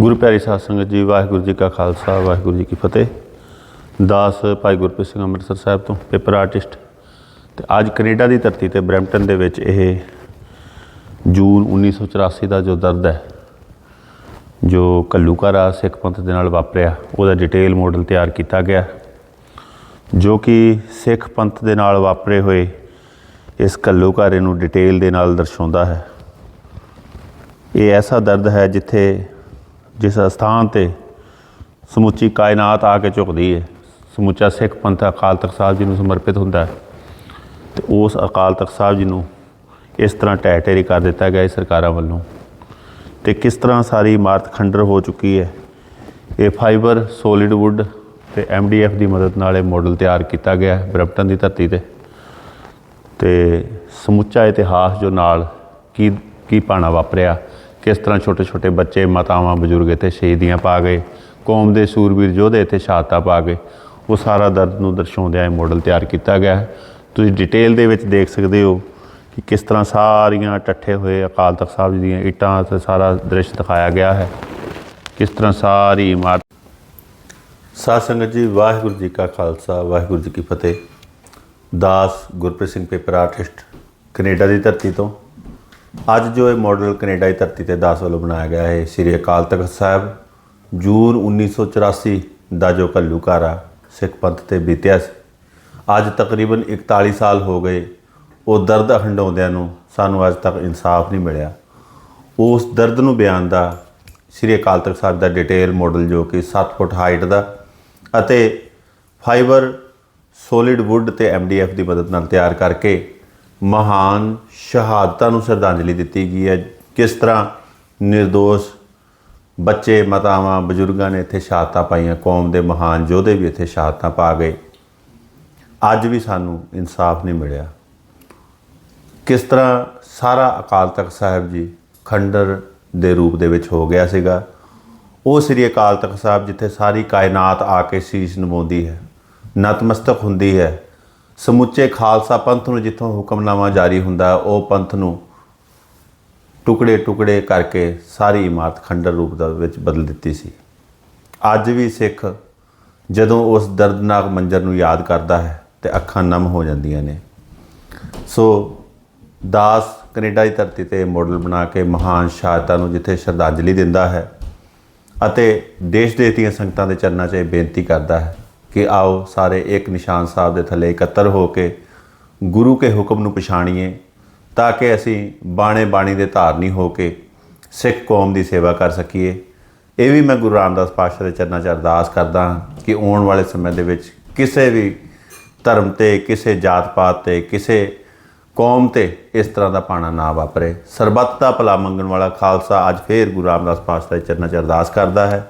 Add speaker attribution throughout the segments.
Speaker 1: ਗੁਰੂ ਪਿਆਰੀ ਸਾਧ ਸੰਗਤ ਜੀ, ਵਾਹਿਗੁਰੂ ਜੀ ਕਾ ਖਾਲਸਾ, ਵਾਹਿਗੁਰੂ ਜੀ ਕੀ ਫਤਿਹ। ਦਾਸ ਭਾਈ ਗੁਰਪ੍ਰੀਤ ਸਿੰਘ ਅੰਮ੍ਰਿਤਸਰ ਸਾਹਿਬ ਤੋਂ, ਪੇਪਰ ਆਰਟਿਸਟ। ਤੇ ਅੱਜ ਕੈਨੇਡਾ ਦੀ ਧਰਤੀ ਤੇ ਬਰੈਂਪਟਨ ਦੇ ਵਿੱਚ ਇਹ ਜੂਨ 1984 ਦਾ ਜੋ ਦਰਦ ਹੈ, ਜੋ ਕੱਲੂਕਾਰਾ ਸਿੱਖ ਪੰਥ ਦੇ ਨਾਲ ਵਾਪਰਿਆ, ਉਹਦਾ ਡਿਟੇਲ ਮਾਡਲ ਤਿਆਰ ਕੀਤਾ ਗਿਆ। ਜੋ ਕਿ ਸਿੱਖ ਪੰਥ ਦੇ ਨਾਲ ਵਾਪਰੇ ਹੋਏ, ਇਸ ਕੱਲੂਕਾਰੇ ਨੂੰ ਡਿਟੇਲ ਦੇ ਨਾਲ ਦਰਸਾਉਂਦਾ ਹੈ। ਇਹ ਐਸਾ ਦਰਦ ਹੈ ਜਿੱਥੇ ਜਿਸ ਸਥਾਨ ਤੇ ਸਮੁੱਚੀ ਕਾਇਨਾਤ ਆ ਕੇ ਝੁਕਦੀ ਹੈ ਸਮੁੱਚਾ ਸਿੱਖ ਪੰਥ ਅਕਾਲ ਤਖਤ ਸਾਹਿਬ ਜੀ ਨੂੰ ਸਮਰਪਿਤ ਹੁੰਦਾ ਹੈ, ਤੇ ਉਸ ਅਕਾਲ ਤਖਤ ਸਾਹਿਬ ਜੀ ਨੂੰ ਇਸ ਤਰ੍ਹਾਂ ਢਹਿ ਢੇਰੀ ਕਰ ਦਿੱਤਾ ਗਿਆ ਹੈ ਸਰਕਾਰਾਂ ਵੱਲੋਂ? ਤੇ ਕਿਸ ਤਰ੍ਹਾਂ ਸਾਰੀ ਇਮਾਰਤ ਖੰਡਰ ਹੋ ਚੁੱਕੀ ਹੈ ਇਹ ਫਾਈਬਰ ਸੋਲਿਡ ਵੁੱਡ ਤੇ ਐਮਡੀਐਫ ਦੀ ਮਦਦ ਨਾਲ ਇਹ ਮਾਡਲ ਤਿਆਰ ਕੀਤਾ ਗਿਆ ਹੈ ਬਰੈਂਪਟਨ ਦੀ ਧਰਤੀ ਤੇ। ਤੇ ਸਮੁੱਚਾ ਇਤਿਹਾਸ ਜੋ ਨਾਲ ਕੀ ਕੀ ਪਾਣਾ ਵਾਪਰਿਆ? ਕਿਸ ਤਰ੍ਹਾਂ ਛੋਟੇ ਛੋਟੇ ਬੱਚੇ, ਮਾਤਾਵਾਂ, ਬਜ਼ੁਰਗ ਇੱਥੇ ਸ਼ਹੀਦੀਆਂ ਪਾ ਗਏ, ਕੌਮ ਦੇ ਸੂਰਬੀਰ ਯੋਧੇ ਇੱਥੇ ਸ਼ਹਾਦਤਾਂ ਪਾ ਗਏ। ਉਹ ਸਾਰਾ ਦਰਦ ਨੂੰ ਦਰਸਾਉਂਦਿਆਂ ਇਹ ਮਾਡਲ ਤਿਆਰ ਕੀਤਾ ਗਿਆ ਹੈ। ਤੁਸੀਂ ਡਿਟੇਲ ਦੇ ਵਿੱਚ ਦੇਖ ਸਕਦੇ ਹੋ ਕਿ ਕਿਸ ਤਰ੍ਹਾਂ ਸਾਰੀਆਂ ਟੱਠੇ ਹੋਏ ਅਕਾਲ ਤਖਤ ਸਾਹਿਬ ਜੀ ਦੀਆਂ ਇੱਟਾਂ ਤੇ ਸਾਰਾ ਦ੍ਰਿਸ਼ ਦਿਖਾਇਆ ਗਿਆ ਹੈ। ਕਿਸ ਤਰ੍ਹਾਂ ਸਾਰੀ ਇਮਾਰਤ ਸਾਧ ਸੰਗਤ ਜੀ, ਵਾਹਿਗੁਰੂ ਜੀ ਕਾ ਖਾਲਸਾ, ਵਾਹਿਗੁਰੂ ਜੀ ਕੀ ਫਤਿਹ। ਦਾਸ Gurpreet Singh paper artist, Canada ਦੀ ਧਰਤੀ ਤੋਂ ਅੱਜ ਜੋ ਇਹ ਮਾਡਲ ਕੈਨੇਡਾ ਦੀ ਧਰਤੀ ਤੇ ਦਾਸ ਵੱਲੋਂ ਬਣਾਇਆ ਗਿਆ ਹੈ ਸ੍ਰੀ ਅਕਾਲ ਤਖਤ ਸਾਹਿਬ, ਜੂਨ 1984 ਦਾ ਜੋ ਘੱਲੂਘਾਰਾ ਸਿੱਖ ਪੰਥ ਤੇ ਬੀਤਿਆ ਸੀ। ਅੱਜ ਤਕਰੀਬਨ 41 ਸਾਲ ਹੋ ਗਏ, ਉਹ ਦਰਦ ਹੰਡਾਉਂਦਿਆਂ ਨੂੰ ਸਾਨੂੰ ਅੱਜ ਤੱਕ ਇਨਸਾਫ ਨਹੀਂ ਮਿਲਿਆ। ਉਸ ਦਰਦ ਨੂੰ ਬਿਆਨ ਦਾ ਸ੍ਰੀ ਅਕਾਲ ਤਖਤ ਸਾਹਿਬ ਦਾ ਡਿਟੇਲ ਮਾਡਲ ਜੋ ਕਿ 7 ਫੁੱਟ ਹਾਈਟ ਦਾ ਅਤੇ ਫਾਈਬਰ ਸੋਲਿਡ ਵੁੱਡ ਤੇ ਐਮਡੀਐਫ ਦੀ ਮਦਦ ਨਾਲ ਤਿਆਰ ਕਰਕੇ ਮਹਾਨ ਸ਼ਹਾਦਤਾਂ ਨੂੰ ਸ਼ਰਧਾਂਜਲੀ ਦਿੱਤੀ ਗਈ ਹੈ। ਕਿਸ ਤਰ੍ਹਾਂ નિર્ਦੋਸ਼ ਬੱਚੇ, ਮਾਤਾਵਾਂ, ਬਜ਼ੁਰਗਾਂ ਨੇ ਇੱਥੇ ਸ਼ਹਾਦਤਾਂ ਪਾਈਆਂ, ਕੌਮ ਦੇ ਮਹਾਨ ਯੋਧੇ ਵੀ ਇੱਥੇ ਸ਼ਹਾਦਤਾਂ ਪਾ ਗਏ। ਅੱਜ ਵੀ ਸਾਨੂੰ ਇਨਸਾਫ ਨਹੀਂ ਮਿਲਿਆ। ਕਿਸ ਤਰ੍ਹਾਂ ਸਾਰਾ ਅਕਾਲ ਤਖਤ ਸਾਹਿਬ ਜੀ ਖੰਡਰ ਦੇ ਰੂਪ ਦੇ ਵਿੱਚ ਹੋ ਗਿਆ ਸੀਗਾ। ਉਹ ਸ੍ਰੀ ਅਕਾਲ ਤਖਤ ਸਾਹਿਬ ਜਿੱਥੇ ਸਾਰੀ ਕਾਇਨਾਤ ਆ ਕੇ ਸੀਸ ਨਿਵਾਉਂਦੀ ਹੈ, ਨਤਮਸਤਕ ਹੁੰਦੀ ਹੈ ਸਮੁੱਚੇ ਖਾਲਸਾ ਪੰਥ ਨੂੰ ਜਿੱਥੋਂ ਹੁਕਮਨਾਮਾ ਜਾਰੀ ਹੁੰਦਾ, ਉਹ ਪੰਥ ਨੂੰ ਟੁਕੜੇ ਟੁਕੜੇ ਕਰਕੇ ਸਾਰੀ ਇਮਾਰਤ ਖੰਡਰ ਰੂਪ ਦਾ ਵਿੱਚ ਬਦਲ ਦਿੱਤੀ ਸੀ। ਅੱਜ ਵੀ ਸਿੱਖ ਜਦੋਂ ਉਸ ਦਰਦਨਾਕ ਮੰਜ਼ਰ ਨੂੰ ਯਾਦ ਕਰਦਾ ਹੈ, ਤੇ ਅੱਖਾਂ ਨਮ ਹੋ ਜਾਂਦੀਆਂ ਨੇ। ਸੋ ਦਾਸ ਕੈਨੇਡਾ ਦੀ ਧਰਤੀ ਤੇ ਮਾਡਲ ਬਣਾ ਕੇ ਮਹਾਨ ਸ਼ਹਾਦਤਾਂ ਨੂੰ ਜਿੱਥੇ ਸ਼ਰਧਾਂਜਲੀ ਦਿੰਦਾ ਹੈ ਅਤੇ ਦੇਸ਼ ਦੇ ਦੀਆਂ ਸੰਗਤਾਂ ਦੇ ਚਰਨਾਂ 'ਚ ਇਹ ਬੇਨਤੀ ਕਰਦਾ ਹੈ ਕਿ ਆਓ ਸਾਰੇ ਇੱਕ ਨਿਸ਼ਾਨ ਸਾਹਿਬ ਦੇ ਥੱਲੇ ਇਕੱਤਰ ਹੋ ਕੇ ਗੁਰੂ ਕੇ ਹੁਕਮ ਨੂੰ ਪਛਾਣੀਏ, ਤਾਂ ਕਿ ਅਸੀਂ ਬਾਣੇ ਬਾਣੀ ਦੇ ਧਾਰਨੀ ਹੋ ਕੇ ਸਿੱਖ ਕੌਮ ਦੀ ਸੇਵਾ ਕਰ ਸਕੀਏ। ਇਹ ਵੀ ਮੈਂ ਗੁਰੂ ਰਾਮਦਾਸ ਪਾਤਸ਼ਾਹ ਦੇ ਚਰਨਾਂ 'ਚ ਅਰਦਾਸ ਕਰਦਾ ਹਾਂ ਕਿ ਆਉਣ ਵਾਲੇ ਸਮੇਂ ਦੇ ਵਿੱਚ ਕਿਸੇ ਵੀ ਧਰਮ ਤੇ, ਕਿਸੇ ਜਾਤ ਪਾਤ ਤੇ, ਕਿਸੇ ਕੌਮ ਤੇ ਇਸ ਤਰ੍ਹਾਂ ਦਾ ਪਾਣਾ ਨਾ ਵਾਪਰੇ। ਸਰਬੱਤ ਦਾ ਭਲਾ ਮੰਗਣ ਵਾਲਾ ਖਾਲਸਾ ਅੱਜ ਫੇਰ ਗੁਰੂ ਰਾਮਦਾਸ ਪਾਤਸ਼ਾਹ ਦੇ ਚਰਨਾਂ 'ਚ ਅਰਦਾਸ ਕਰਦਾ ਹੈ।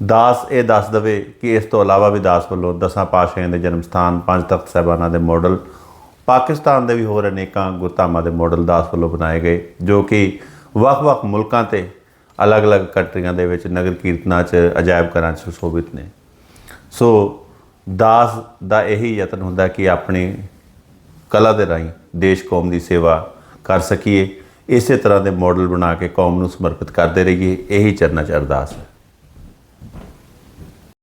Speaker 1: ਦਾਸ ਇਹ ਦੱਸ ਦਵੇ ਕਿ ਇਸ ਤੋਂ ਇਲਾਵਾ ਵੀ ਦਾਸ ਵੱਲੋਂ ਦਸਾਂ ਪਾਤਸ਼ਾਹਾਂ ਦੇ ਜਨਮ ਸਥਾਨ, ਪੰਜ ਤਖਤ ਸਾਹਿਬਾਨਾਂ ਦੇ ਮਾਡਲ ਪਾਕਿਸਤਾਨ ਦੇ ਵੀ ਹੋਰ ਅਨੇਕਾਂ ਗੁਰਧਾਮਾਂ ਦੇ ਮਾਡਲ ਦਾਸ ਵੱਲੋਂ ਬਣਾਏ ਗਏ, ਜੋ ਕਿ ਵੱਖ-ਵੱਖ ਮੁਲਕਾਂ ਤੇ ਅਲੱਗ-ਅਲੱਗ ਕੰਟਰੀਆਂ ਦੇ ਵਿੱਚ ਨਗਰ ਕੀਰਤਨਾਂ 'ਚ, ਅਜਾਇਬ ਘਰਾਂ 'ਚ ਸੁਸ਼ੋਭਿਤ ਨੇ। ਸੋ ਦਾਸ ਦਾ ਇਹੀ ਯਤਨ ਹੁੰਦਾ ਕਿ ਆਪਣੀ ਕਲਾ ਦੇ ਰਾਹੀਂ ਦੇਸ਼ ਕੌਮ ਦੀ ਸੇਵਾ ਕਰ ਸਕੀਏ, ਇਸੇ ਤਰ੍ਹਾਂ ਦੇ ਮਾਡਲ ਬਣਾ ਕੇ ਕੌਮ ਨੂੰ ਸਮਰਪਿਤ ਕਰਦੇ ਰਹੀਏ, ਇਹੀ ਚਰਨਾਂ 'ਚ ਅਰਦਾਸ ਹੈ।